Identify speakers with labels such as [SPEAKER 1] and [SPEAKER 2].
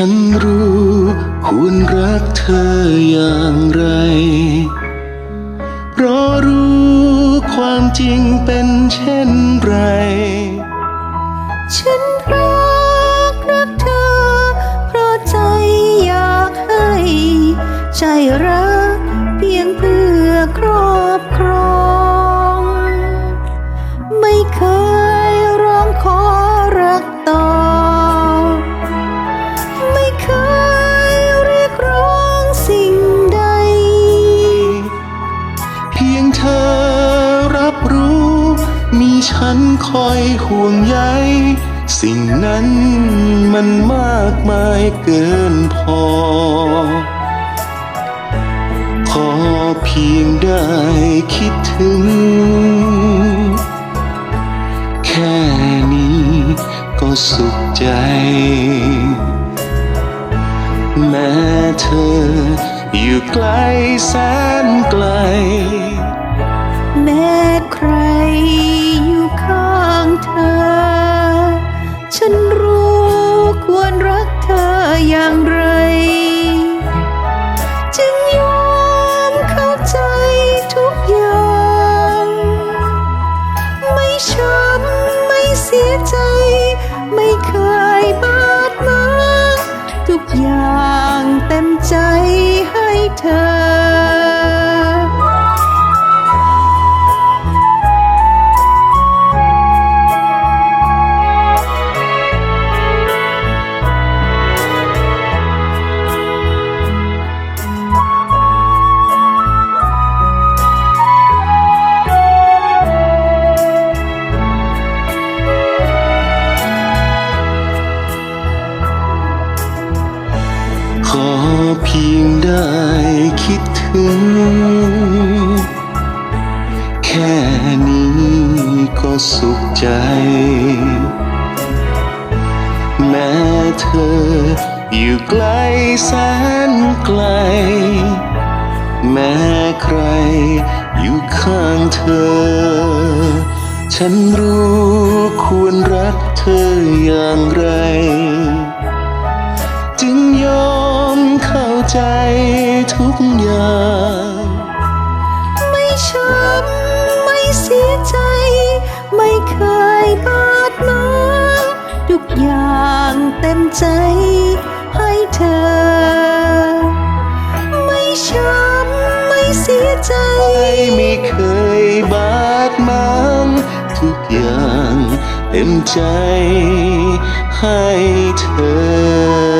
[SPEAKER 1] ฉันรู้ควรรักเธออย่างไร เพราะรู้ความจริงเป็นเช่นไร
[SPEAKER 2] ฉันรักรักเธอ เพราะใจอยากให้ ใจรัก คอย
[SPEAKER 1] ห่วงใยสิ่งนั้นมันมากมายเกินพอ ขอเพียงได้คิดถึง แค่นี้ก็สุขใจ แม้เธออยู่ไกลแสนไกล
[SPEAKER 2] แม้ใครอยู่ข้าง เธ เพี
[SPEAKER 1] ยงได้คิดถึง แค่นี้ก็สุขใจ แม้เธออยู่ไกลแสนไกล แม้ใครอยู่ข้างเธอ ฉันรู้ควรรักเธออย่างไร อย่าง
[SPEAKER 2] ไม่ช้ำไม่เสียใจ ไม่เคยบาดหมางทุกอย่างเต็มใจให้เธอ ไม่ช้ำไม่เสียใจ
[SPEAKER 1] ไม่เคยบาดหมางทุกอย่างเต็มใจให้เธอ